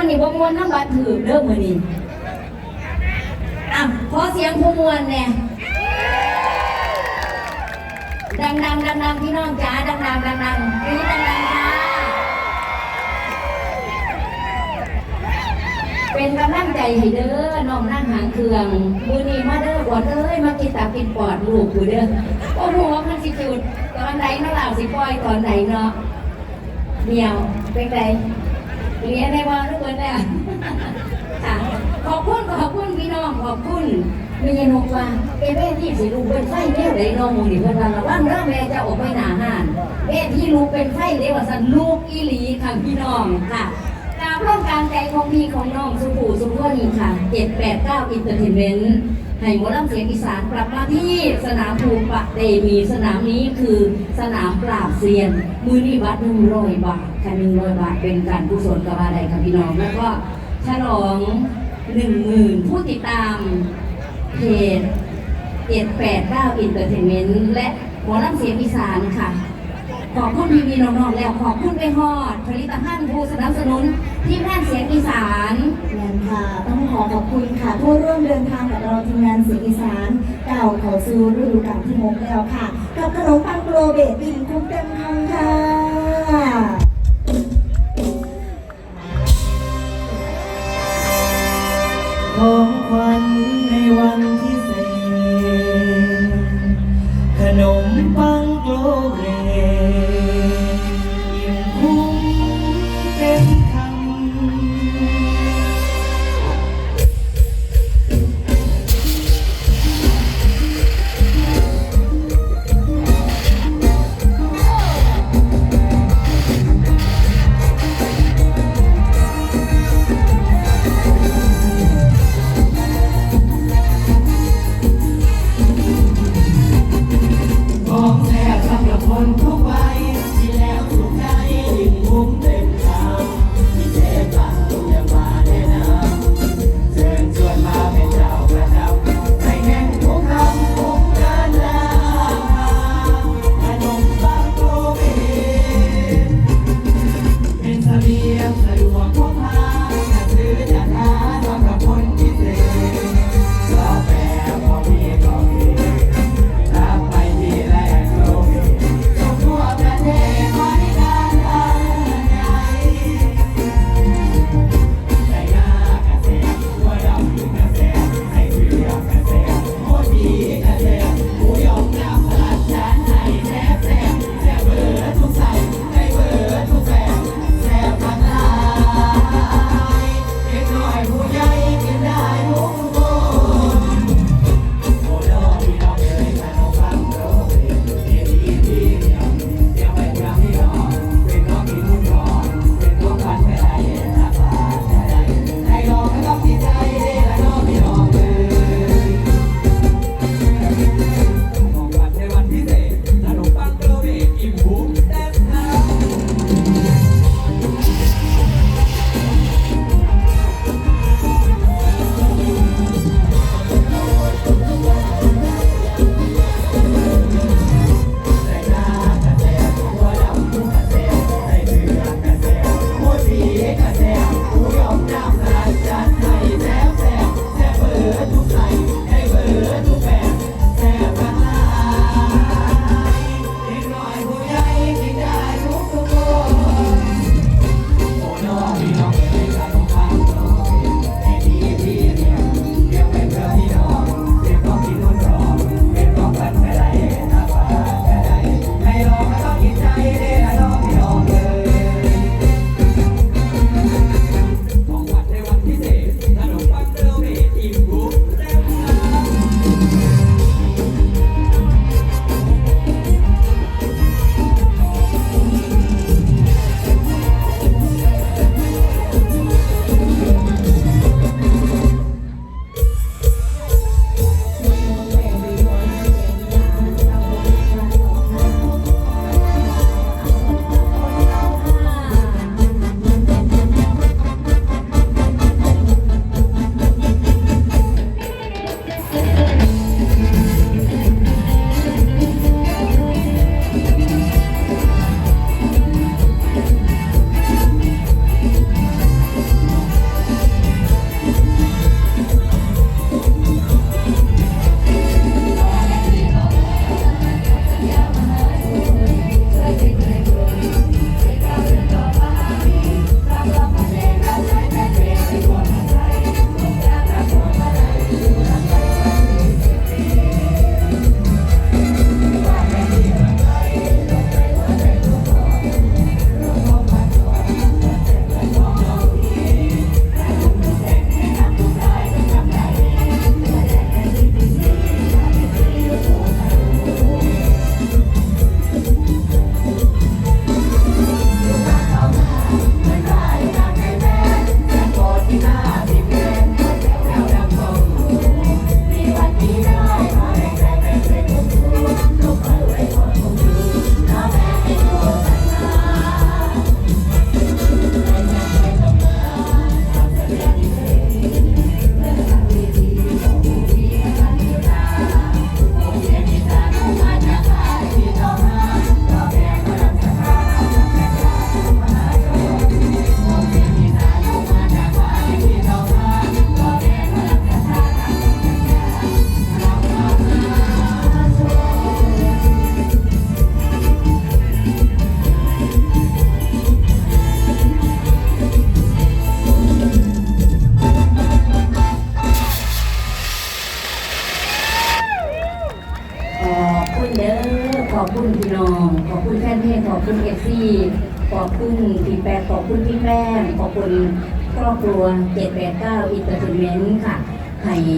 วนนี่บ่มวนน้ำบัดถือเด้อมื้อนี้อะขอเสียงผู้มวนแน่ดังดังดังดังพี่น้องจ๋าดังดังดังดังๆนี่ดังดังค่ะเป็นกำลังใจให้เด้อน้องนั่งหางเครื่องมือนี้มาเด้อกวดเอ้ยมากินตับกินปอดลูกอยู่เด้อโอ้โหว่ามันสิจุดตอนไหนเนาะล่สิปล่อยตอนไหนเนาะเดียวเป็นไง เรียนได้ว่าทุกคนเนี่ยค่ะขอบคุณขอบคุณพี่น้องขอบคุณมีนกว่าเอเวที่สีลูกเป็นไฟเรียวเลน้องมูนี่เพื่อนว่าระวังเริ่มแม่จะออกไปหนาห้านเว่ที่ลูกเป็นไฟเรียว่าสันลูกอีหลีค่ะพี่น้องค่ะตามร่วมการใจของพี่ของน้องสุภูสุภนีค่ะ789อินเตอร์เทนเมนต์ให้หมอลำเสียงอีสานกลับมาที่สนามภูปะเตมีสนามนี้คือสนามปราบเซียน มือนี้บัตรหนึ่งร้อยบาท ค่ะหนึ่งร้อยบาทเป็นการกุศลกับอะไรค่ะพี่น้อง แล้วก็ฉลองหนึ่งหมื่นผู้ติดตามเพจเจ็ดแปดเก้าอินเตอร์เทนเมนต์และหมอลำเสียงอีสานค่ะ ขอบคุณพี่พี่น้องๆแล้วขอบคุณไปฮอด ผลิตภัณฑ์ผู้สนับสนุนที่แม่นเสียงอีสานแมนค่ะต้องขอขอบคุณค่ะผู้ร่วมเดินทางกับเราทีมงานเสียงอีสานเก่าเขาซูฤดูกาลที่หกแล้วค่ะ กับขนมปังโกลเบตบินคุ้มเต็มคำค่ะ วัน อขอบคุณพี่น้อง ขอบคุณแฟนเพลงขอบคุณเอฟซีขอบคุณพี่แปดขอบคุณพี่แป้งขอบคุณครอบครัว 789อินเตอร์เทนเมนต์ค่ะให้